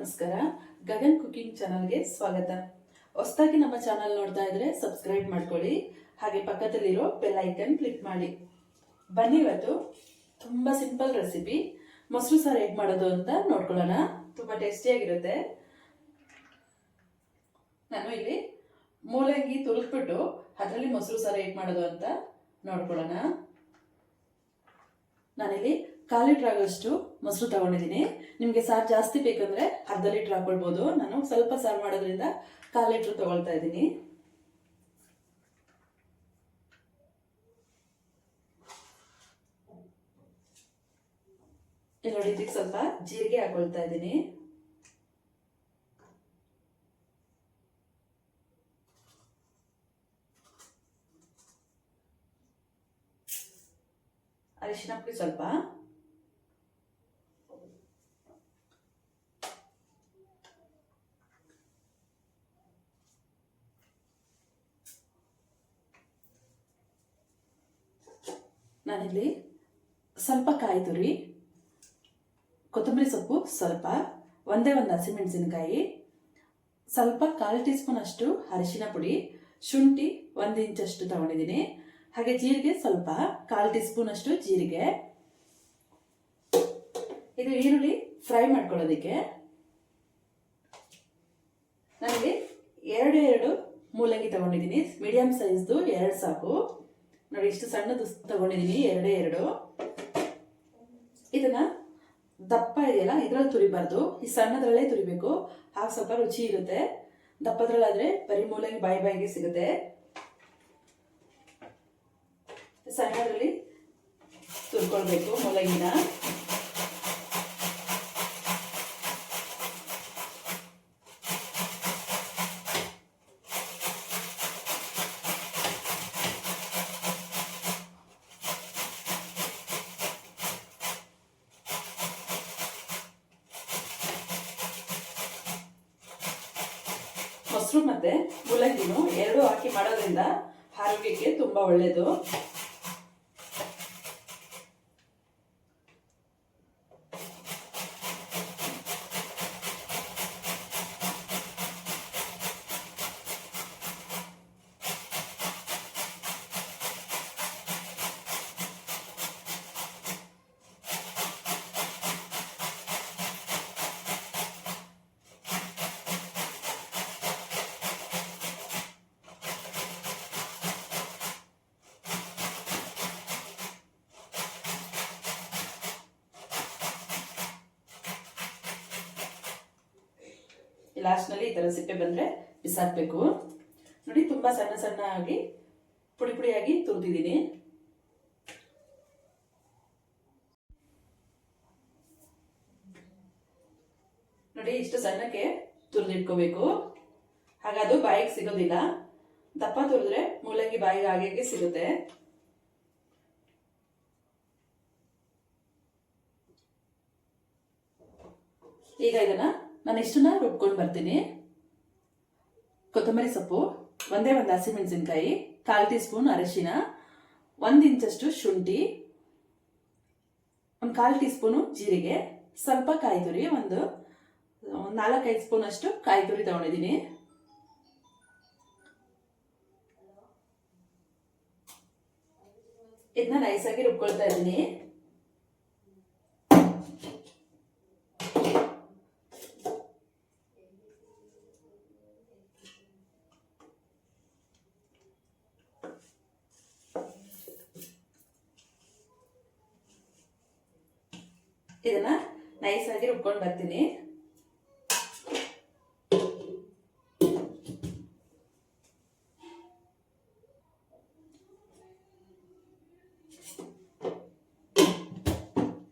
ನಮಸ್ಕಾರ. ಗಗನ್ ಕುಕಿಂಗ್ ಚಾನಲ್ಗೆ ಸ್ವಾಗತ. ಹೊಸದಾಗಿ ನಮ್ಮ ಚಾನಲ್ ನೋಡ್ತಾ ಇದ್ರೆ ಸಬ್ಸ್ಕ್ರೈಬ್ ಮಾಡ್ಕೊಳ್ಳಿ. ಹಾಗೆ ಪಕ್ಕದಲ್ಲಿರೋ ಬೆಲ್ ಐಕನ್ ಕ್ಲಿಕ್ ಮಾಡಿ. ಬನ್ನಿ ಇವತ್ತು. ತುಂಬ ಸಿಂಪಲ್ ರೆಸಿಪಿ. ಮೊಸರು ಸಾರು ಹೇಗೆ ಮಾಡೋದು ಅಂತ ನೋಡ್ಕೊಳ್ಳೋಣ. ತುಂಬ ಟೇಸ್ಟಿಯಾಗಿರುತ್ತೆ. ನಾನು ಇಲ್ಲಿ ಮೂಲಂಗಿ ತುರಿದ್ಬಿಟ್ಟು ಅದರಲ್ಲಿ ಮೊಸರು ಸಾರು ಹೇಗೆ ಮಾಡೋದು ಅಂತ ನೋಡ್ಕೊಳ್ಳೋಣ. ನಾನಿಲ್ಲಿ ಕಾಲು ಲೀಟ್ರ್ ಆಗೋಷ್ಟು ಮೊಸರು ತಗೊಂಡಿದ್ದೀನಿ. ನಿಮಗೆ ಸಾರ್ ಜಾಸ್ತಿ ಬೇಕಂದ್ರೆ ಅರ್ಧ ಲೀಟ್ರ್ ಹಾಕೊಳ್ಬೋದು. ನಾನು ಸ್ವಲ್ಪ ಸಾರು ಮಾಡೋದ್ರಿಂದ ಕಾಲು ಲೀಟ್ರ್ ತಗೊಳ್ತಾ ಇದ್ದೀನಿ. ನೋಡಿ, ಇದಕ್ಕೆ ಸ್ವಲ್ಪ ಜೀರಿಗೆ ಹಾಕೊಳ್ತಾ ಇದ್ದೀನಿ. ಅರಿಶಿನ ಪುಡಿ ಸ್ವಲ್ಪ ನಾನಿಲ್ಲಿ ಸ್ವಲ್ಪ ಕಾಯಿ ತುರಿ ಕೊತ್ತಂಬರಿ ಸೊಪ್ಪು ಸ್ವಲ್ಪ, ಒಂದೇ ಒಂದು ಹಸಿಮೆಣಸಿನಕಾಯಿ, ಸ್ವಲ್ಪ ಕಾಲು ಟೀ ಸ್ಪೂನ್ ಅಷ್ಟು ಅರಿಶಿನ ಪುಡಿ, ಶುಂಠಿ ಒಂದು ಇಂಚಷ್ಟು ತಗೊಂಡಿದ್ದೀನಿ. ಹಾಗೆ ಜೀರಿಗೆ ಸ್ವಲ್ಪ ಕಾಲು ಟೀ ಅಷ್ಟು ಜೀರಿಗೆ. ಇದು ಈರುಳ್ಳಿ ಫ್ರೈ ಮಾಡ್ಕೊಳ್ಳೋದಕ್ಕೆ. ನನಗೆ ಎರಡು ಎರಡು ಮೂಲಂಗಿ ತಗೊಂಡಿದ್ದೀನಿ. ಮೀಡಿಯಂ ಸೈಜ್ದು ಎರಡು ಸಾಕು. ನೋಡಿ, ಇಷ್ಟು ಸಣ್ಣದು ತಗೊಂಡಿದ್ದೀನಿ, ಎರಡೇ ಎರಡು. ಇದನ್ನ ದಪ್ಪ ಇದೆಯಲ್ಲ, ಇದ್ರಲ್ಲಿ ತುರಿಬಾರ್ದು. ಈ ಸಣ್ಣದ್ರಲ್ಲೇ ತುರಿಬೇಕು. ಆಗ ಸ್ವಲ್ಪ ರುಚಿ ಇರುತ್ತೆ. ದಪ್ಪದ್ರಲ್ಲಾದ್ರೆ ಬರೀ ಮೂಲಂಗಿ ಬಾಯಿ ಬಾಯಿಗೆ ಸಿಗುತ್ತೆ. ಸಣ್ಣದ್ರಲ್ಲಿ ತುರ್ಕೊಳ್ಬೇಕು ಮೂಲಂಗಿನ ಮೊಸರು ಮತ್ತೆ ಮೂಲಂಗಿನೂ ಎರಡು ಹಾಕಿ ಮಾಡೋದ್ರಿಂದ ಆರೋಗ್ಯಕ್ಕೆ ತುಂಬಾ ಒಳ್ಳೆಯದು ಲಾಸ್ಟ್ನಲ್ಲಿ ಈ ಥರ ಸಿಪ್ಪೆ ಬಂದರೆ ಬಿಸಾಕಬೇಕು. ನೋಡಿ, ತುಂಬ ಸಣ್ಣ ಸಣ್ಣ ಆಗಿ ಪುಡಿ ಪುಡಿಯಾಗಿ ತುರಿದಿದ್ದೀನಿ. ನೋಡಿ, ಇಷ್ಟು ಸಣ್ಣಕ್ಕೆ ತುರಿದಿಟ್ಕೋಬೇಕು. ಹಾಗಾದ್ರು ಬಾಯಿಗೆ ಸಿಗೋದಿಲ್ಲ. ದಪ್ಪ ತುರಿದ್ರೆ ಮೂಲಂಗಿ ಬಾಯಿಗೆ ಹಾಗೆ ಸಿಗುತ್ತೆ. ಈಗ ಇದನ್ನ ನಾನು ಇಷ್ಟನ್ನ ರುಬ್ಕೊಂಡು ಬರ್ತೀನಿ. ಕೊತ್ತಂಬರಿ ಸೊಪ್ಪು, ಒಂದೇ ಒಂದು ಹಸಿಮೆಣಸಿನ್ಕಾಯಿ, ಕಾಲು ಟೀ ಸ್ಪೂನ್ ಅರಿಶಿನ, ಒಂದು ಇಂಚಷ್ಟು ಶುಂಠಿ, ಒಂದು ಕಾಲು ಟೀ ಸ್ಪೂನು ಜೀರಿಗೆ, ಸ್ವಲ್ಪ ಕಾಯಿ ತುರಿ ಒಂದು ನಾಲ್ಕೈದು ಸ್ಪೂನ್ ಅಷ್ಟು ಕಾಯಿ ತುರಿ ತಗೊಂಡಿದ್ದೀನಿ ಇದನ್ನ ನೈಸಾಗಿ ರುಬ್ಕೊಳ್ತಾ ಇದ್ದೀನಿ. ಇದನ್ನ ನೈಸಾಗಿ ರುಬ್ಕೊಂಡು ಬರ್ತೀನಿ.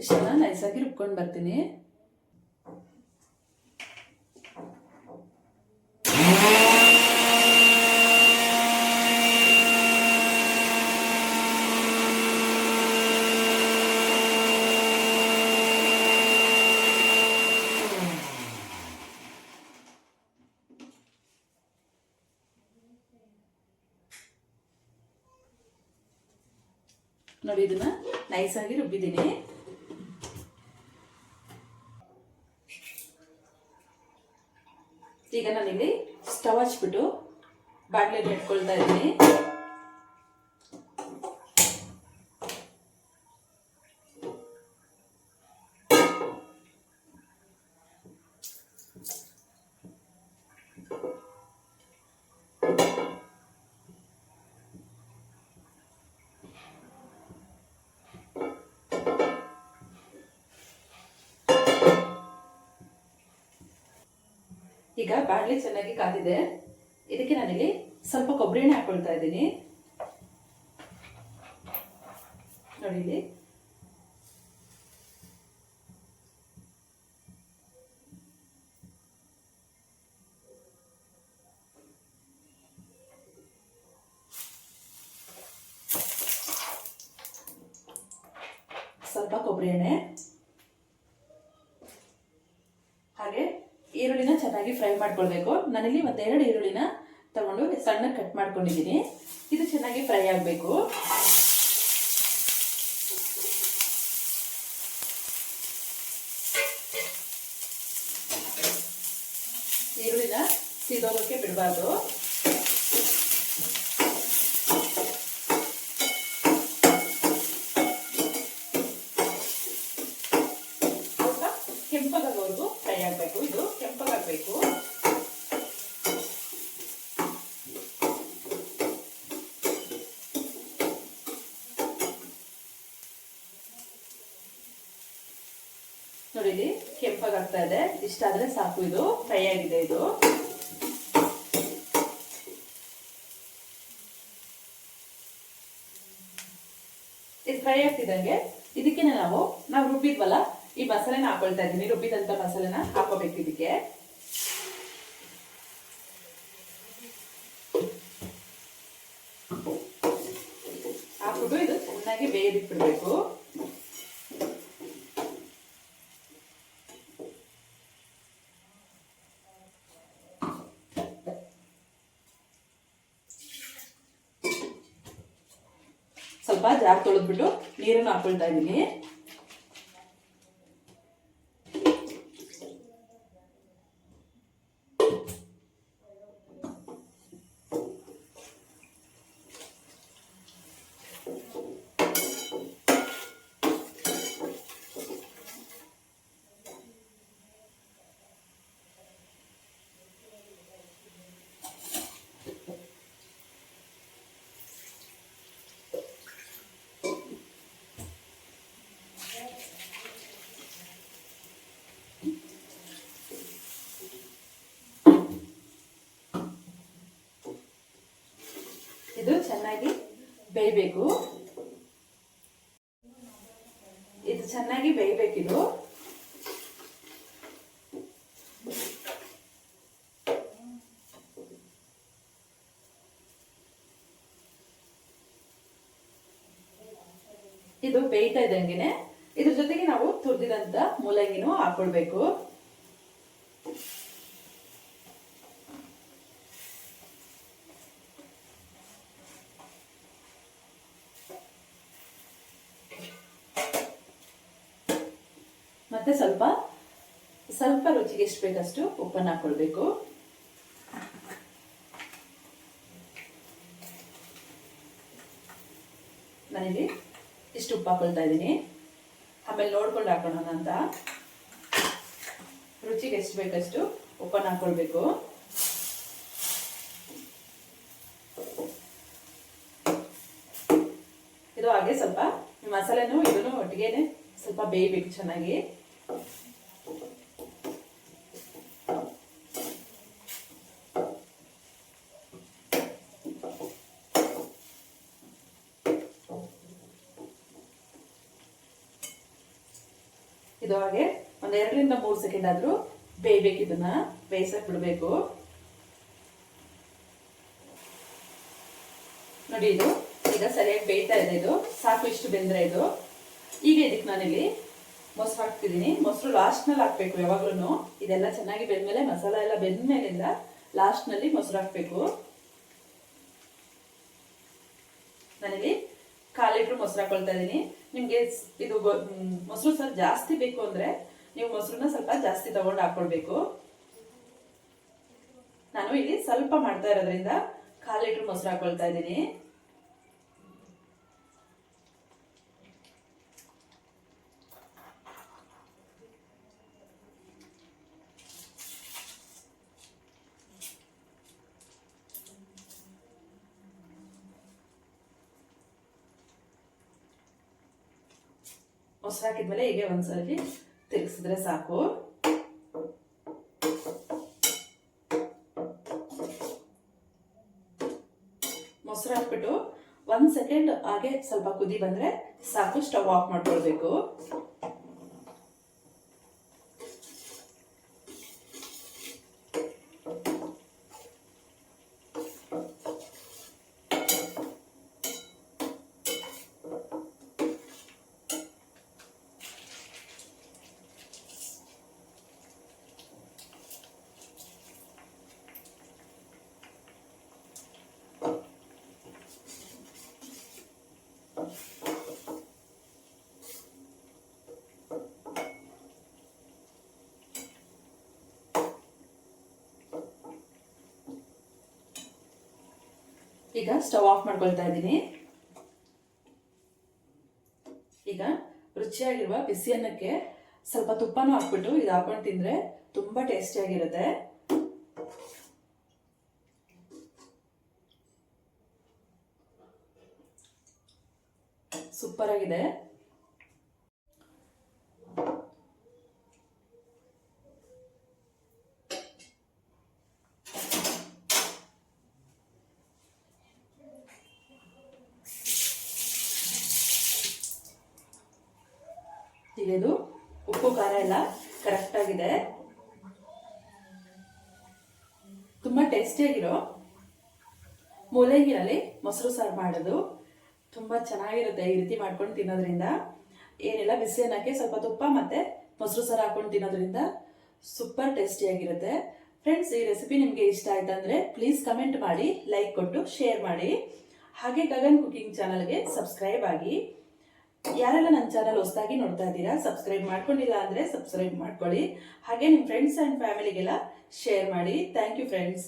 ಇಷ್ಟನ್ನ ನೈಸಾಗಿ ರುಬ್ಕೊಂಡು ಬರ್ತೀನಿ. ನೋಡಿ ಇದನ್ನ ಆಗಿ ರುಬ್ಬಿದ್ದೀನಿ. ಈಗ ನಾನಿಲ್ಲಿ ಸ್ಟವ್ ಹಚ್ಬಿಟ್ಟು ಬಾಟ್ಲಿಯಲ್ಲಿ ಇಟ್ಕೊಳ್ತಾ ಇದ್ದೀನಿ. ಈಗ ಬಾಣಲಿ ಚೆನ್ನಾಗಿ ಕಾದಿದೆ. ಇದಕ್ಕೆ ನಾನಿಲ್ಲಿ ಸ್ವಲ್ಪ ಕೊಬ್ಬರಿ ಎಣ್ಣೆ ಹಾಕೊಳ್ತಾ ಇದ್ದೀನಿ. ನೋಡಿ ಇಲ್ಲಿ. ಸ್ವಲ್ಪ ಕೊಬ್ಬರಿ ಎಣ್ಣೆ ಹಾಗೆ ಈರುಳ್ಳಿನ ಚೆನ್ನಾಗಿ ಫ್ರೈ ಮಾಡ್ಕೊಳ್ಬೇಕು. ನಾನಿಲ್ಲಿ ಒಂದೆರಡು ಈರುಳ್ಳಿನ ತಗೊಂಡು ಸಣ್ಣ ಕಟ್ ಮಾಡ್ಕೊಂಡಿದ್ದೀನಿ. ಇದು ಚೆನ್ನಾಗಿ ಫ್ರೈ ಆಗಬೇಕು. ಈರುಳ್ಳಿನ ಸೀದೋಗಕ್ಕೆ ಬಿಡಬಾರ್ದು ಸ್ವಲ್ಪ ಕೆಂಪಗಾಗೋವರೆಗೂ ಫ್ರೈ ಆಗಬೇಕು ಇದು ಕೆಂಪಗಾಗಬೇಕು ನೋಡಿ ಇಲ್ಲಿ ಕೆಂಪಗಾಗ್ತಾ ಇದೆ. ಇಷ್ಟಾದ್ರೆ ಸಾಕು ಇದು. ಫ್ರೈ ಆಗಿದೆ ಇದು. ಇದು ಫ್ರೈ ಆಗ್ತಿದ್ದಂಗೆ ಇದಕ್ಕೆ ನಾವು ನಾವು ರುಬ್ಬಿದ್ವಲ್ಲ, ಈ ಮಸಾಲೆನ ಹಾಕೊಳ್ತಾ ಇದ್ದೀನಿ. ರುಬ್ಬಿದಂತ ಮಸಾಲೆನ ಹಾಕೋಬೇಕು ಇದಕ್ಕೆ. ಹಾಕ್ಬಿಟ್ಟು ಇದು ಚೆನ್ನಾಗಿ ಬೇಯದಿಟ್ಬಿಡ್ಬೇಕು ಸ್ವಲ್ಪ ಜಾರ್ ತೊಳೆದ್ಬಿಟ್ಟು ನೀರನ್ನು ಹಾಕೊಳ್ತಾ ಇದ್ದೀನಿ ಇದು ಚೆನ್ನಾಗಿ ಬೇಯಬೇಕು. ಇದು ಚೆನ್ನಾಗಿ ಬೇಯಬೇಕಿದು. ಇದು ಬೇಯ್ತಾ ಇದ್ದಂಗೆನೆ ಇದ್ರ ಜೊತೆಗೆ ನಾವು ತುರಿದಿದಂತ ಮೂಲಂಗಿನೂ ಹಾಕೊಳ್ಬೇಕು ಮತ್ತೆ ಸ್ವಲ್ಪ ಸ್ವಲ್ಪ ರುಚಿಗೆ ಎಷ್ಟು ಬೇಕಷ್ಟು ಉಪ್ಪನ್ನು ಹಾಕೊಳ್ಬೇಕು. ನಾನಿಲ್ಲಿ ಇಷ್ಟು ಉಪ್ಪು ಹಾಕೊಳ್ತಾ ಇದ್ದೀನಿ. ಆಮೇಲೆ ನೋಡ್ಕೊಂಡು ಹಾಕೋಣ ಅಂತ. ರುಚಿಗೆ ಎಷ್ಟು ಬೇಕಷ್ಟು ಉಪ್ಪನ್ನು ಹಾಕೊಳ್ಬೇಕು. ಇದು ಹಾಗೆ ಸ್ವಲ್ಪ ಮಸಾಲೆನೂ ಇದನ್ನು ಒಟ್ಟಿಗೆನೆ ಸ್ವಲ್ಪ ಬೇಯಬೇಕು ಚೆನ್ನಾಗಿ ಇದು ಹಾಗೆ ಒಂದ್ ಎರಡರಿಂದ ಮೂರು ಸೆಕೆಂಡ್ ಆದ್ರೂ ಬೇಯ್ಬೇಕು ಇದನ್ನ. ಬೇಯಿಸಕ್ ಬಿಡ್ಬೇಕು. ನೋಡಿ ಇದು. ಈಗ ಸರಿಯಾಗಿ ಬೇಯ್ತಾ ಇದೆ ಇದು. ಸಾಕು ಇಷ್ಟು ಬೆಂದ್ರೆ ಇದು. ಈಗ ಇದಕ್ಕೆ ನಾನಿಲ್ಲಿ ಮೊಸರು ಹಾಕ್ತಿದ್ದೀನಿ. ಮೊಸರು ಲಾಸ್ಟ್ನಲ್ಲಿ ಹಾಕ್ಬೇಕು ಯಾವಾಗ್ಲೂ ಇದೆಲ್ಲ ಚೆನ್ನಾಗಿ ಬೆಂದ್ಮೇಲೆ ಮಸಾಲ ಎಲ್ಲ ಬೆಂದ್ಮೇಲಿಂದ ಲಾಸ್ಟ್ನಲ್ಲಿ ಮೊಸರು ಹಾಕ್ಬೇಕು. ನಾನಿಲ್ಲಿ ಕಾಲು ಲೀಟ್ರ್ ಮೊಸರು ಹಾಕೊಳ್ತಾ ಇದ್ದೀನಿ. ನಿಮ್ಗೆ ಇದು ಮೊಸರು ಸ್ವಲ್ಪ ಜಾಸ್ತಿ ಬೇಕು ಅಂದ್ರೆ ನೀವು ಮೊಸರನ್ನ ಸ್ವಲ್ಪ ಜಾಸ್ತಿ ತಗೊಂಡು ಹಾಕೊಳ್ಬೇಕು. ನಾನು ಇಲ್ಲಿ ಸ್ವಲ್ಪ ಮಾಡ್ತಾ ಇರೋದ್ರಿಂದ ಕಾಲು ಲೀಟ್ರ್ ಮೊಸರು ಹಾಕೊಳ್ತಾ ಇದ್ದೀನಿ. ಮೊಸರು ಹಾಕಿದ್ಮೇಲೆ ಹೀಗೆ ಒಂದ್ಸರಿ ತಿರುಗಿಸಿದ್ರೆ ಸಾಕು. ಮೊಸರು ಹಾಕ್ಬಿಟ್ಟು ಒಂದ್ ಸೆಕೆಂಡ್ ಹಾಗೆ ಸ್ವಲ್ಪ ಕುದಿ ಬಂದ್ರೆ ಸಾಕು ಸ್ಟವ್ ಆಫ್ ಮಾಡ್ಕೊಳ್ಬೇಕು. ಈಗ ಸ್ಟವ್ ಆಫ್ ಮಾಡ್ಕೊಳ್ತಾ ಇದ್ದೀನಿ. ಈಗ ರುಚಿಯಾಗಿರುವ ಬಿಸಿ ಅನ್ನಕ್ಕೆ ಸ್ವಲ್ಪ ತುಪ್ಪನೂ ಹಾಕ್ಬಿಟ್ಟು ಇದು ಹಾಕೊಂಡು ತಿಂದರೆ ತುಂಬಾ ಟೇಸ್ಟಿಯಾಗಿರುತ್ತೆ ಸೂಪರ್ ಆಗಿದೆ. ಇದು ಉಪ್ಪು, ಖಾರ ಎಲ್ಲ ಕರೆಕ್ಟ್ ಆಗಿದೆ. ತುಂಬಾ ಟೇಸ್ಟಿಯಾಗಿರೋ ಮೂಲಂಗಿನಲ್ಲಿ ಮೊಸರು ಸಾರು ಮಾಡೋದು ತುಂಬಾ ಚೆನ್ನಾಗಿರುತ್ತೆ ಈ ರೀತಿ ಮಾಡ್ಕೊಂಡು ತಿನ್ನೋದ್ರಿಂದ. ಏನಿಲ್ಲ ಬಿಸಿ ಅನ್ನಕ್ಕೆ ಸ್ವಲ್ಪ ತುಪ್ಪ ಮತ್ತೆ ಮೊಸರು ಸಾರು ಹಾಕೊಂಡು ತಿನ್ನೋದ್ರಿಂದ ಸೂಪರ್ ಟೇಸ್ಟಿಯಾಗಿರುತ್ತೆ ಫ್ರೆಂಡ್ಸ್ ಈ ರೆಸಿಪಿ ನಿಮಗೆ ಇಷ್ಟ ಆಯ್ತಂದ್ರೆ ಪ್ಲೀಸ್ ಕಮೆಂಟ್ ಮಾಡಿ ಲೈಕ್ ಕೊಟ್ಟು ಶೇರ್ ಮಾಡಿ. ಹಾಗೆ ಗಗನ್ ಕುಕಿಂಗ್ ಚಾನಲ್ಗೆ ಸಬ್ಸ್ಕ್ರೈಬ್ ಆಗಿ. ಯಾರೆಲ್ಲ ನನ್ನ ಚಾನಲ್ ಹೊಸದಾಗಿ ನೋಡ್ತಾ ಇದ್ದೀರಾ ಸಬ್ಸ್ಕ್ರೈಬ್ ಮಾಡ್ಕೊಂಡಿಲ್ಲ ಅಂದ್ರೆ ಸಬ್ಸ್ಕ್ರೈಬ್ ಮಾಡ್ಕೊಳ್ಳಿ. ಹಾಗೆ ನಿಮ್ಮ ಫ್ರೆಂಡ್ಸ್ ಆ್ಯಂಡ್ ಫ್ಯಾಮಿಲಿಗೆಲ್ಲ ಶೇರ್ ಮಾಡಿ. Thank you friends